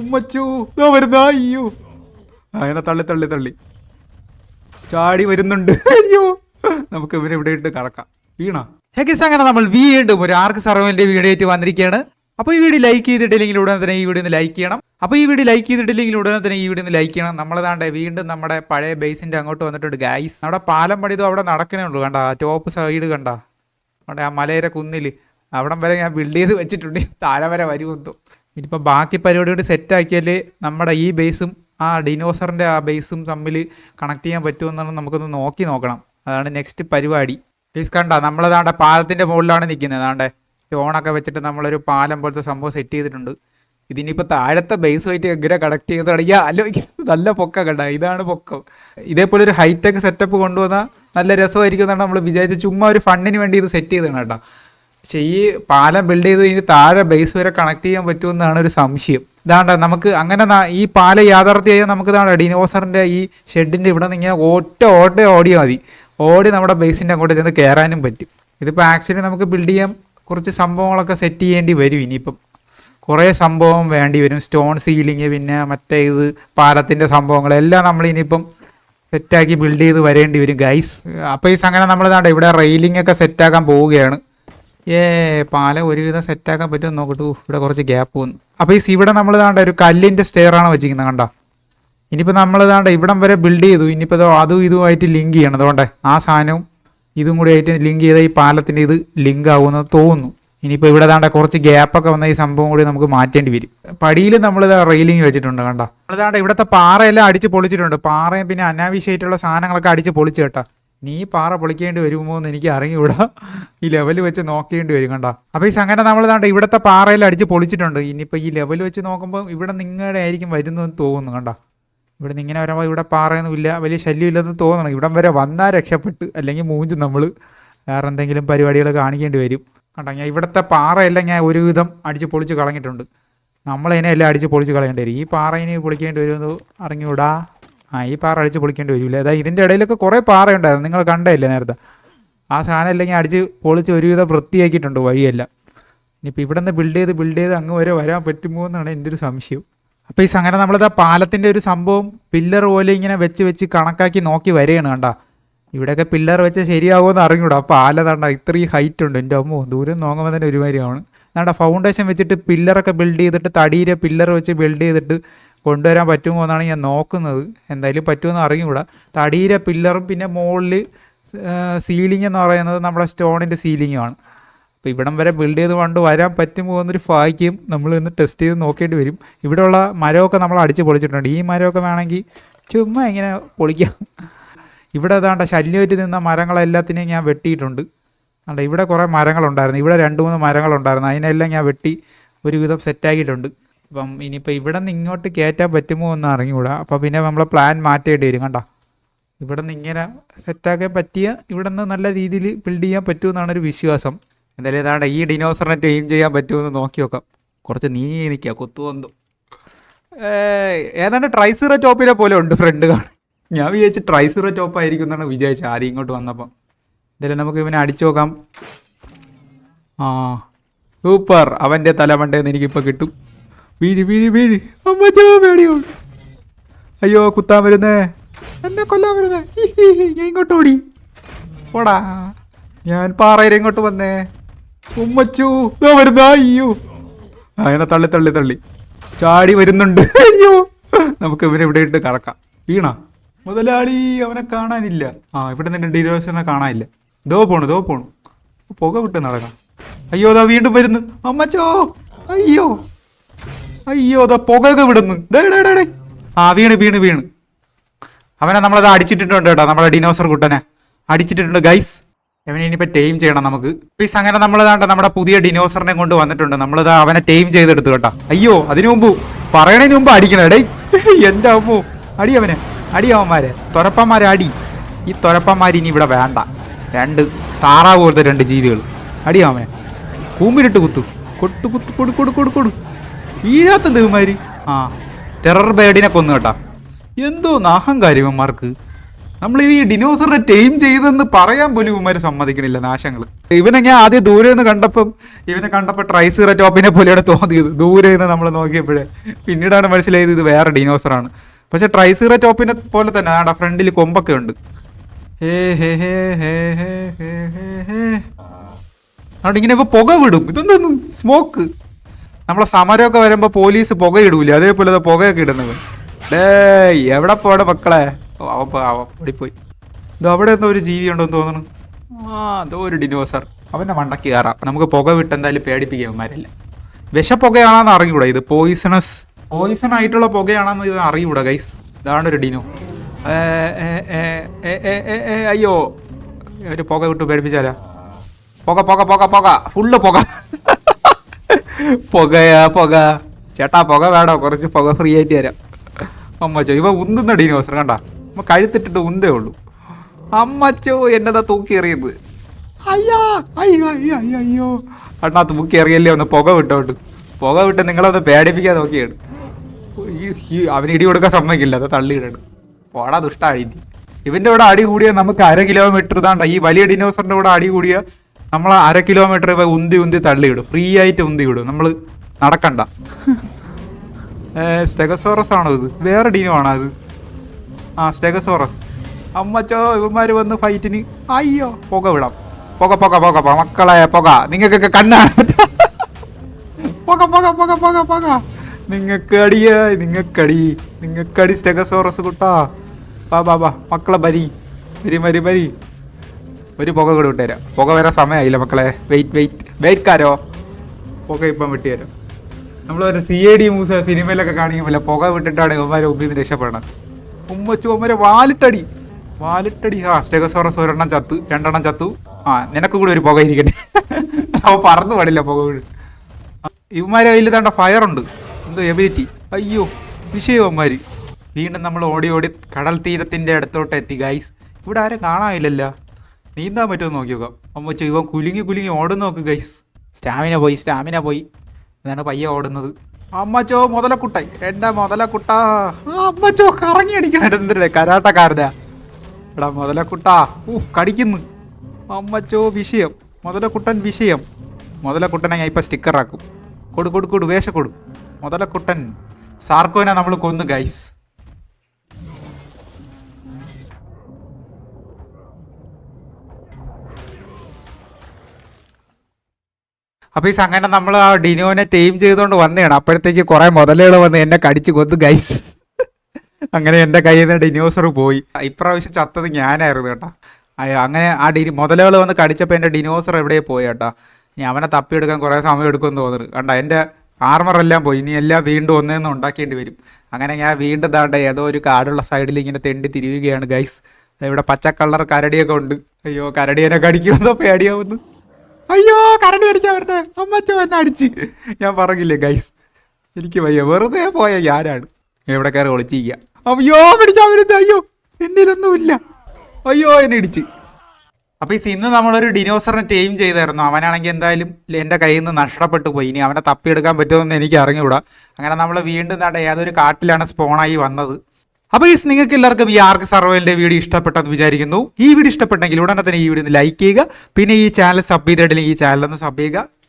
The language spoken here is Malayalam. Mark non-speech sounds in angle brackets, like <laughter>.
ഉമ്മച്ചു വരുന്ന അയ്യോ. അങ്ങനെ തള്ളി തള്ളി തള്ളി. ചാടി വരുന്നുണ്ട്. <laughs> അയ്യോ. നമുക്ക് ഇവരെ ഇവിടെ ഇട്ട് കറക്കാം. വീണ? ഹെക്കിസ് അങ്ങനെ നമ്മൾ വീണ്ടും ഒരു ആർക്ക് സർവന്റെ വീഡിയോ വന്നിരിക്കുകയാണ്. അപ്പോൾ ഈ വീഡിയോ ലൈക്ക് ചെയ്തിട്ടില്ലെങ്കിൽ ഉടനെ തന്നെ ഈ വീഡിയോ ഒന്ന് ലൈക്ക് ചെയ്യണം. അപ്പോൾ ഈ വീഡിയോ ലൈക്ക് ചെയ്തിട്ടില്ലെങ്കിൽ ഉടനെ തന്നെ ഈ വീഡിയോ ഒന്ന് ലൈക്ക് ചെയ്യണം. നമ്മളതാണ്ട് വീണ്ടും നമ്മുടെ പഴയ ബേസിന്റെ അങ്ങോട്ട് വന്നിട്ടുണ്ട് ഗൈസ് നമ്മുടെ പാലം പണിതും അവിടെ നടക്കണേ ഉള്ളൂ കണ്ട? ടോപ്പ് സൈഡ് കണ്ട? അവിടെ ആ മലയുടെ കുന്നിൽ അവിടം വരെ ഞാൻ ബിൽഡ് ചെയ്ത് വെച്ചിട്ടുണ്ട്. <laughs> താഴെ വരെ വരുമെന്തോ ഇനിയിപ്പോൾ ബാക്കി പരിപാടിയോട് സെറ്റ് ആക്കിയാൽ നമ്മുടെ ഈ ബേസും ആ ഡിനോസറിന്റെ ആ ബേസും തമ്മിൽ കണക്ട് ചെയ്യാൻ പറ്റുമെന്നാണ് നമുക്കൊന്ന് നോക്കി നോക്കണം. അതാണ് നെക്സ്റ്റ് പരിപാടി. പ്ലീസ് കണ്ട നമ്മളതാണ്ട പാലത്തിന്റെ മുകളിലാണ് നിൽക്കുന്നത് അതാണ്ട് സ്റ്റോണൊക്കെ വെച്ചിട്ട് നമ്മളൊരു പാലം പോലത്തെ സംഭവം സെറ്റ് ചെയ്തിട്ടുണ്ട്. ഇതിനിപ്പോൾ താഴത്തെ ബേസ് ആയിട്ട് എങ്ങനെ കണക്ട് ചെയ്ത് തുടങ്ങിയ ആലോചിക്കുന്നത് നല്ല പൊക്ക കണ്ട ഇതാണ് പൊക്കം. ഇതേപോലെ ഒരു ഹൈടെക് സെറ്റപ്പ് കൊണ്ടുവന്നാൽ നല്ല രസമായിരിക്കും എന്നാണ് നമ്മൾ വിചാരിച്ചത്. ചുമ്മാ ഒരു ഫണ്ണിന് വേണ്ടി ഇത് സെറ്റ് ചെയ്തതാണ് കേട്ടോ. പക്ഷേ ഈ പാലം ബിൽഡ് ചെയ്ത് കഴിഞ്ഞ് താഴെ ബേസ് വരെ കണക്ട് ചെയ്യാൻ പറ്റുമെന്നാണ് ഒരു സംശയം. ഇതാണ്ട നമുക്ക് അങ്ങനെ ഈ പാലം യാഥാർത്ഥ്യമായി നമുക്ക് ഇതാണ് ഡിനോസറിന്റെ ഈ ഷെഡിന്റെ ഇവിടെ നിന്ന് ഇങ്ങനെ ഒറ്റ ഓട്ട ഓടിയാൽ മതി. ഓടി നമ്മുടെ ബേസിന്റെ അങ്ങോട്ട് ചെന്ന് കയറാനും പറ്റും. ഇതിപ്പോൾ ആക്ച്വലി നമുക്ക് ബിൽഡ് ചെയ്യാൻ കുറച്ച് സംഭവങ്ങളൊക്കെ സെറ്റ് ചെയ്യേണ്ടി വരും ഇനിയിപ്പം. കുറേ സംഭവം വേണ്ടി വരും. സ്റ്റോൺ സീലിങ് പിന്നെ മറ്റേ ഇത് പാലത്തിന്റെ സംഭവങ്ങളെല്ലാം നമ്മൾ ഇനിയിപ്പം സെറ്റാക്കി ബിൽഡ് ചെയ്ത് വരേണ്ടി വരും ഗൈസ് അപ്പോൾ ഈ സംഗതി നമ്മൾ ഇതാണ്ട് ഇവിടെ റെയിലിംഗ് ഒക്കെ സെറ്റാക്കാൻ പോവുകയാണ്. ഏ പാലം ഒരുവിധം സെറ്റാക്കാൻ പറ്റുമെന്ന് നോക്കട്ടു. ഇവിടെ കുറച്ച് ഗ്യാപ്പ് വന്നു. അപ്പോൾ ഈ ഇവിടെ നമ്മൾ താണ്ട ഒരു കല്ലിന്റെ സ്റ്റെയറാണ് വെച്ചിരിക്കുന്നത് കണ്ടോ? ഇനിയിപ്പോൾ നമ്മൾ ഇതാണ്ട് ഇവിടം വരെ ബിൽഡ് ചെയ്തു. ഇനിയിപ്പോൾ അതും ഇതുമായിട്ട് ലിങ്ക് ചെയ്യണം. അതുകൊണ്ട് ആ സാധനവും ഇതും കൂടി ആയിട്ട് ലിങ്ക് ചെയ്താൽ ഈ പാലത്തിന്റെ ഇത് ലിങ്ക് ആവുമെന്ന് തോന്നുന്നു. ഇനിയിപ്പോൾ ഇവിടെ ദാണ്ട കുറച്ച് ഗ്യാപ്പൊക്കെ വന്ന ഈ സംഭവം കൂടി നമുക്ക് മാറ്റേണ്ടി വരും. പടിയിൽ നമ്മൾ റെയിലിംഗ് വെച്ചിട്ടുണ്ട് കണ്ട? നമ്മളിതാണ്ട് ഇവിടുത്തെ പാറയെല്ലാം അടിച്ച് പൊളിച്ചിട്ടുണ്ട്. പാറയും പിന്നെ അനാവശ്യമായിട്ടുള്ള സാധനങ്ങളൊക്കെ അടിച്ച് പൊളിച്ചു കേട്ടാ. നീ പാറ പൊളിക്കേണ്ടി വരുമോ എന്ന് എനിക്ക് അറിഞ്ഞുകൂടാ. ഈ ലെവൽ വെച്ച് നോക്കേണ്ടി വരും കണ്ട. അപ്പോൾ ഈ സംഗതി നമ്മൾ കണ്ട ഇവിടത്തെ പാറയിൽ അടിച്ച് പൊളിച്ചിട്ടുണ്ട്. ഇനിയിപ്പോൾ ഈ ലെവൽ വെച്ച് നോക്കുമ്പോൾ ഇവിടെ നിങ്ങളുടെ ആയിരിക്കും വരുന്നതെന്ന് തോന്നുന്നു കണ്ട. ഇവിടെ നിന്ന് ഇങ്ങനെ വരുമ്പോൾ ഇവിടെ പാറയൊന്നും ഇല്ല വലിയ ശല്യമില്ലെന്ന് തോന്നണം. ഇവിടം വരെ വന്നാൽ രക്ഷപ്പെട്ട് അല്ലെങ്കിൽ മൂഞ്ച് നമ്മൾ വേറെ എന്തെങ്കിലും പരിപാടികൾ കാണിക്കേണ്ടി വരും. കണ്ടോ ഞാൻ ഇവിടുത്തെ പാറയെല്ലാം ഞാൻ ഒരുവിധം അടിച്ച് പൊളിച്ച് കളഞ്ഞിട്ടുണ്ട്. നമ്മളതിനെ എല്ലാം അടിച്ച് പൊളിച്ച് കളയേണ്ടി വരും. ഈ പാറ ഇനി പൊളിക്കേണ്ടി വരുമെന്ന് അറിഞ്ഞൂടാ ആ ഈ പാറ അടിച്ച് പൊളിക്കേണ്ടി വരില്ല? അതായത് ഇതിന്റെ ഇടയിലൊക്കെ കുറേ പാറയുണ്ടായിരുന്നു. നിങ്ങൾ കണ്ടതല്ലേ നേരത്തെ? ആ സാധനം അല്ലെങ്കിൽ അടിച്ച് പൊളിച്ച് ഒരുവിധം വൃത്തിയാക്കിയിട്ടുണ്ട് വഴിയെല്ലാം. ഇനിയിപ്പോൾ ഇവിടെ നിന്ന് ബിൽഡ് ചെയ്ത് ബിൽഡ് ചെയ്ത് അങ്ങ് വരെ വരാൻ പറ്റുമോ എന്നാണ് എന്റെ ഒരു സംശയം. അപ്പോൾ ഈ സംഗതി നമ്മളിത് ആ പാലത്തിന്റെ ഒരു സംഭവം പില്ലർ പോലെ ഇങ്ങനെ വെച്ച് വെച്ച് കണക്കാക്കി നോക്കി വരികയാണ് കണ്ട. ഇവിടെയൊക്കെ പില്ലർ വെച്ച് ശരിയാകുമെന്ന് അറിഞ്ഞൂടാ. ആ പാലം തണ്ട ഇത്രയും ഹൈറ്റ് ഉണ്ട്. എന്റെ അമ്മോ ദൂരം നോക്കുമ്പോൾ തന്നെ ഒരുമാതിരിയാണ്. നമ്മുടെ ഫൗണ്ടേഷൻ വെച്ചിട്ട് പില്ലറൊക്കെ ബിൽഡ് ചെയ്തിട്ട് തടിയിലെ പില്ലർ വെച്ച് ബിൽഡ് ചെയ്തിട്ട് കൊണ്ടുവരാൻ പറ്റുമോ എന്നാണ് ഞാൻ നോക്കുന്നത്. എന്തായാലും പറ്റുമെന്ന് അറിഞ്ഞുകൂടാ. തടിയിലെ പില്ലറും പിന്നെ മുകളിൽ സീലിംഗ് എന്ന് പറയുന്നത് നമ്മുടെ സ്റ്റോണിന്റെ സീലിംഗാണ് അപ്പോൾ ഇവിടം വരെ ബിൽഡ് ചെയ്ത് കൊണ്ട് വരാൻ പറ്റുമോ എന്നൊരു ഭാഗ്യം നമ്മൾ ഇന്ന് ടെസ്റ്റ് ചെയ്ത് നോക്കേണ്ടി വരും. ഇവിടെയുള്ള മരമൊക്കെ നമ്മൾ അടിച്ച് പൊളിച്ചിട്ടുണ്ട്. ഈ മരമൊക്കെ വേണമെങ്കിൽ ചുമ്മാ ഇങ്ങനെ പൊളിക്കാം. ഇവിടെ ഏതാണ്ട് ശല്യമായിട്ട് നിന്ന മരങ്ങളെല്ലാത്തിനെയും ഞാൻ വെട്ടിയിട്ടുണ്ട്. അല്ല ഇവിടെ കുറേ മരങ്ങളുണ്ടായിരുന്നു. ഇവിടെ രണ്ട് മൂന്ന് മരങ്ങളുണ്ടായിരുന്നു. അതിനെല്ലാം ഞാൻ വെട്ടി ഒരുവിധം സെറ്റാക്കിയിട്ടുണ്ട് അപ്പം ഇനിയിപ്പോൾ ഇവിടെ നിന്ന് ഇങ്ങോട്ട് കയറ്റാൻ പറ്റുമോ എന്ന് അറിഞ്ഞുകൂടാ. അപ്പോൾ പിന്നെ നമ്മളെ പ്ലാൻ മാറ്റേണ്ടി വരും കണ്ടോ? ഇവിടെ നിന്ന് ഇങ്ങനെ സെറ്റാക്കാൻ പറ്റിയ ഇവിടെ നിന്ന് നല്ല രീതിയിൽ ബിൽഡ് ചെയ്യാൻ പറ്റുമെന്നാണ് ഒരു വിശ്വാസം. എന്തായാലും ഏതാണ്ട് ഈ ഡിനോസറിനെ ടീം ചെയ്യാൻ പറ്റുമെന്ന് നോക്കി നോക്കാം. കുറച്ച് നീങ്ങി നിൽക്കുക കൊത്തുവന്നു ഏതാണ്ട് ട്രൈസീറോ ടോപ്പിനെ പോലെ ഉണ്ട് ഫ്രണ്ട് കാണാൻ. ഞാൻ വിചാരിച്ച് ട്രൈസീറോ ടോപ്പ് ആയിരിക്കും എന്നാണ് വിചാരിച്ചത് ആരും ഇങ്ങോട്ട് വന്നപ്പം. എന്തായാലും നമുക്ക് ഇവനെ അടിച്ചു നോക്കാം. ആ സൂപ്പർ അവന്റെ തലമണ്ടേന്ന് എനിക്കിപ്പോൾ കിട്ടും. വീഴി വീഴി വീഴി. അമ്മച്ചോ പേടിയോ അയ്യോ കുത്താൻ വരുന്നേ. എന്നെ കൊല്ലാൻ വരുന്നേ. ഞാൻ ഇങ്ങോട്ട് ഓടി. ഓടാ ഞാൻ പാറയിൽ ഇങ്ങോട്ട് വന്നേ. ഉമ്മച്ചു വരുന്ന. അയ്യോ. അങ്ങനെ തള്ളി തള്ളി തള്ളി. ചാടി വരുന്നുണ്ട്. അയ്യോ. നമുക്ക് ഇവരെ ഇവിടെ ഇട്ട് കറക്കാം. വീണ. മുതലാളി അവനെ കാണാനില്ല. ആ ഇവിടെ നിന്ന് ഡീലേഴ്സിനെ കാണാനില്ല. ദോ പോണു ദോ പോണു. പുക വിട്ട് നടക്കാം. അയ്യോ അതാ വീണ്ടും വരുന്നു. അമ്മച്ചോ. അയ്യോ. അയ്യോ അതാ പുകയൊക്കെ വിടുന്നു. ആ വീണ് വീണ് വീണ്. അവനെ നമ്മളത് അടിച്ചിട്ടിട്ടുണ്ട് കേട്ടോ നമ്മളെ ഡിനോസർ കുട്ടനെ. അടിച്ചിട്ടിട്ടുണ്ട് ഗൈസ് അവനെ ഇനിയിപ്പോൾ ടൈം ചെയ്യണം നമുക്ക്. പ്ലീസ് അങ്ങനെ നമ്മളതാണ്ട് നമ്മുടെ പുതിയ ഡിനോസറിനെ കൊണ്ട് വന്നിട്ടുണ്ട്. നമ്മളിത് അവനെ ടൈം ചെയ്തെടുത്തു കേട്ടോ. അയ്യോ അതിനു മുമ്പ് പറയണതിന് മുമ്പ് അടിക്കണം. ഡേ എന്റെ അമ്മു. അടി അവനെ അടി അവന്മാരെ. തുരപ്പന്മാരെ അടി. ഈ തുരപ്പന്മാർ ഇനി ഇവിടെ വേണ്ട. രണ്ട് താറാവ് പോലത്തെ രണ്ട് ജീവികൾ അടി അവനെ. കൂമ്പിലിട്ട് കുത്തു. കൊട്ടു കുത്തു കൊടു കൊടു. വീഴാത്ത ഇവന്മാര്? ആ ടെറർ ബേഡിനെ കൊന്നു കേട്ടാ. എന്തോ നാഹങ്കാര്യം ഇവന്മാർക്ക്. നമ്മൾ ഈ ഡിനോസറിനെ ടൈം ചെയ്തെന്ന് പറയാൻ പോലും ഇവന്മാർ സമ്മതിക്കണില്ല നാശങ്ങൾ ഇവനെ ഞാൻ ആദ്യം ദൂരെ നിന്ന് കണ്ടപ്പം ഇവനെ കണ്ടപ്പോൾ ട്രൈസീറ ടോപ്പിനെ പോലെയാണ് തോന്നിയത്. ദൂരെ നിന്ന് നമ്മൾ നോക്കിയപ്പോഴേ. പിന്നീടാണ് മനസ്സിലായത് ഇത് വേറെ ഡിനോസറാണ് പക്ഷെ ട്രൈസീറ ടോപ്പിനെ പോലെ തന്നെ ആടെ ഫ്രണ്ടിൽ കൊമ്പൊക്കെ ഉണ്ട്. ഹേ ഹേ ഹേ ഹേ ഹേ ഹേ ഹേ അവിടെ ഇങ്ങനെ ഇപ്പൊ പുക വിടും. ഇതൊന്നും സ്മോക്ക് നമ്മളെ സമരമൊക്കെ വരുമ്പോൾ പോലീസ് പുക ഇടൂല അതേപോലെ പുകയൊക്കെ ഇടുന്നത്. ഡേ എവിടെ പോടെ മക്കളെ? ഓടിപ്പോയി ഇത് അവിടെ എന്തോ ഒരു ജീവി ഉണ്ടെന്ന് തോന്നുന്നു. ആ എന്തോ ഒരു ഡിനോസർ അവന്റെ മണ്ടക്ക് കയറാം. നമുക്ക് പുക വിട്ട് എന്തായാലും പേടിപ്പിക്കാന്മാരല്ല വിഷപ്പുകയാണെന്ന് അറിഞ്ഞൂടാ ഇത്. പോയിസണസ് പോയിസൺ ആയിട്ടുള്ള പുകയാണെന്ന് ഇത് അറിയൂടാ ഗൈസ് ഇതാണ് ഒരു ഡിനോ അയ്യോ. ഒരു പുക വിട്ട് പേടിപ്പിച്ചാലാ? പുക പുക പുക പുക. ഫുള്ള് പുക. പുകയാ പുക. ചേട്ടാ പുക വേണോ? കുറച്ച് പുക ഫ്രീ ആയിട്ട് തരാം. അമ്മച്ചോ ഇവ ഉന്തുന്ന ഡീനോസർ കണ്ട? അമ്മ കഴുത്തിട്ടിട്ട് ഉന്തേ ഉള്ളൂ. അമ്മച്ചോ എന്നതാ തൂക്കി എറിയത് അയ്യാ അയ്യോ അയ്യോ അയ്യോ അയ്യോ. അണ്ണാ തൂക്കി എറിയല്ലേ ഒന്ന് പുക വിട്ടോട്ട് പുക വിട്ട് നിങ്ങളൊന്ന് പേടിപ്പിക്കാൻ നോക്കിയാണ്. അവന് ഇടി കൊടുക്കാൻ സമ്മതിക്കില്ല അത് തള്ളിയിടണ് പോടാ ദുഷ്ട അഴിഞ്ഞ്. ഇവന്റെ കൂടെ അടി കൂടിയ നമുക്ക് അര കിലോമീറ്റർ ഇതാണ്ട ഈ വലിയ ഡിനോസറിന്റെ കൂടെ അടി കൂടിയ നമ്മൾ അര കിലോമീറ്റർ പോയി ഉന്തി ഉന്തി തള്ളിയിടും. ഫ്രീ ആയിട്ട് ഉന്തി വിടും നമ്മൾ നടക്കണ്ട. <laughs> സ്റ്റെഗസോറസ് ആണോ ഇത്? വേറെ ഡീനുമാണോ ആണോ അത്? ആ സ്റ്റെഗസോറസ് അമ്മച്ചോ ഇവന്മാർ വന്ന് ഫൈറ്റിന് അയ്യോ പുക വിടാം. പുക പുക പുക പുക. മക്കളെ പുക. നിങ്ങൾക്കൊക്കെ കണ്ണാണ്. <laughs> പുക പുക പുക പുക പുക. നിങ്ങൾക്ക് അടിയായി നിങ്ങൾക്കടി. നിങ്ങൾക്കടി സ്റ്റെഗസോറസ് കുട്ടാ. ബാ ബാ ബാ മക്കളെ ബരി. ബരി ബരി ബരി. ഒരു പുക കൂടെ വിട്ടുതരാം പുക വരാൻ സമയമായില്ല മക്കളെ? വെയിറ്റ് വെയിറ്റ് വെയിറ്റ് കാരോ? പുക ഇപ്പം വിട്ടുതരാം നമ്മൾ ഒരു സി എ ഡി മൂസ സിനിമയിലൊക്കെ കാണിക്കുമ്പോൾ പുക വിട്ടിട്ടാണ് ഉമ്മാരെ മുമ്പിൽ നിന്ന് രക്ഷപ്പെടണം. ഉമ്മച്ചു ഉമ്മരെ വാലിട്ടടി. വാലിട്ടടി. ആ സ്റ്റെഗസോറസ് ഒരെണ്ണം ചത്തു. രണ്ടെണ്ണം ചത്തു. ആ നിനക്ക് കൂടെ ഒരു പുക ഇരിക്കട്ടെ. അവ പറന്നു പാടില്ല പുക വീട് ഇവന്മാരെ കയ്യിൽ തേണ്ട ഫയർ ഉണ്ട് എന്തോ എബിലിറ്റി അയ്യോ വിഷയോ അമ്മാർ വീണ്ടും നമ്മൾ ഓടി ഓടി കടൽ തീരത്തിന്റെ അടുത്തോട്ട് എത്തി ഗൈസ് ഇവിടെ ആരും കാണാനില്ലല്ലോ. നീന്താൻ പറ്റുമെന്ന് നോക്കി നോക്കാം. അമ്മച്ചോ ഇവൻ കുലുങ്ങി കുലുങ്ങി ഓടുന്ന നോക്ക് ഗൈസ് സ്റ്റാമിന പോയി സ്റ്റാമിന പോയി. ഇതാണ് പയ്യ ഓടുന്നത്. അമ്മച്ചോ മുതലക്കുട്ടായി. എന്റെ മുതലക്കുട്ട. അമ്മച്ചോ കറങ്ങി അടിക്കണ എന്തിനാ? കരാട്ടക്കാരനാ. എടാ മുതലക്കുട്ട. ഊ കടിക്കുന്നു. അമ്മച്ചോ വിഷയം. മുതലക്കുട്ടൻ വിഷയം. മുതലക്കുട്ടനെ ഞാൻ ഇപ്പൊ സ്റ്റിക്കറാക്കും കൊടു കൊടു കൊടു വേഷ കൊടു. മുതലക്കുട്ടൻ സാർക്കോനെ നമ്മൾ കൊന്നു ഗൈസ് അപ്പൊ ഈ അങ്ങനെ നമ്മൾ ആ ഡിനോനെ ടീം ചെയ്തുകൊണ്ട് വന്നതാണ്. അപ്പോഴത്തേക്ക് കുറെ മുതലുകൾ വന്ന് എന്നെ കടിച്ച് കൊന്നു ഗൈസ് അങ്ങനെ എന്റെ കയ്യിൽ നിന്ന് ഡിനോസർ പോയി. ഇപ്രാവശ്യം ചത്തത് ഞാനായിരുന്നു കേട്ടോ. അങ്ങനെ ആ ഡി മുതലുകൾ വന്ന് കടിച്ചപ്പോൾ എന്റെ ഡിനോസർ എവിടെ പോയി കേട്ടോ. ഇനി അവനെ തപ്പിയെടുക്കാൻ കുറേ സമയം എടുക്കുമെന്ന് തോന്നുന്നു. കണ്ട എന്റെ ആർമറെല്ലാം പോയി. ഇനി എല്ലാം വീണ്ടും ഒന്നേന്ന് ഉണ്ടാക്കേണ്ടി വരും. അങ്ങനെ ഞാൻ വീണ്ടും താണ്ട ഏതോ ഒരു കാടുള്ള സൈഡിൽ ഇങ്ങനെ തെണ്ടി തിരിയുകയാണ് ഗൈസ് ഇവിടെ പച്ച കളർ കരടിയൊക്കെ ഉണ്ട്. അയ്യോ കരടിയനെ കടിക്കുമെന്നോ പേടിയാവുന്നു. അയ്യോ കറണ്ട് അടിക്കാൻ വരട്ടെ. അമ്മച്ചോ എന്നെ അടിച്ച്. ഞാൻ പറഞ്ഞില്ലേ ഗൈസ് എനിക്ക് വയ്യ. വെറുതെ പോയ ഞാനാണ്. എവിടെ കയറി ഒളിച്ചിരിക്കുക അയ്യോ പിടിക്കാൻ വരുന്നത് അയ്യോ എന്നിലൊന്നുമില്ല. അയ്യോ എന്നെ ഇടിച്ച്. അപ്പൊ ഈ ഇന്ന് നമ്മളൊരു ഡിനോസറിനെ ടീം ചെയ്തായിരുന്നു. അവനാണെങ്കിൽ എന്തായാലും എന്റെ കയ്യിൽ നിന്ന് നഷ്ടപ്പെട്ടു പോയി. ഇനി അവനെ തപ്പിയെടുക്കാൻ പറ്റുമെന്ന് എനിക്ക് അറിഞ്ഞുകൂടാ അങ്ങനെ നമ്മൾ വീണ്ടും നട ഏതൊരു കാട്ടിലാണ് സ്പോണായി വന്നത്. അപ്പൊ ഈ നിങ്ങൾക്ക് എല്ലാവർക്കും ഈ ആർക്ക് സർവൈലിന്റെ വീഡിയോ ഇഷ്ടപ്പെട്ടെന്ന് വിചാരിക്കുന്നു. ഈ വീഡിയോ ഇഷ്ടപ്പെട്ടെങ്കിൽ ഉടനെ തന്നെ ഈ വീഡിയോ ഒന്ന് ലൈക്ക് ചെയ്യുക. പിന്നെ ഈ ചാനൽ സബ് ചെയ്തിട്ടില്ലെങ്കിൽ ഈ ചാനൽ ഒന്ന് സബ് ചെയ്യുക.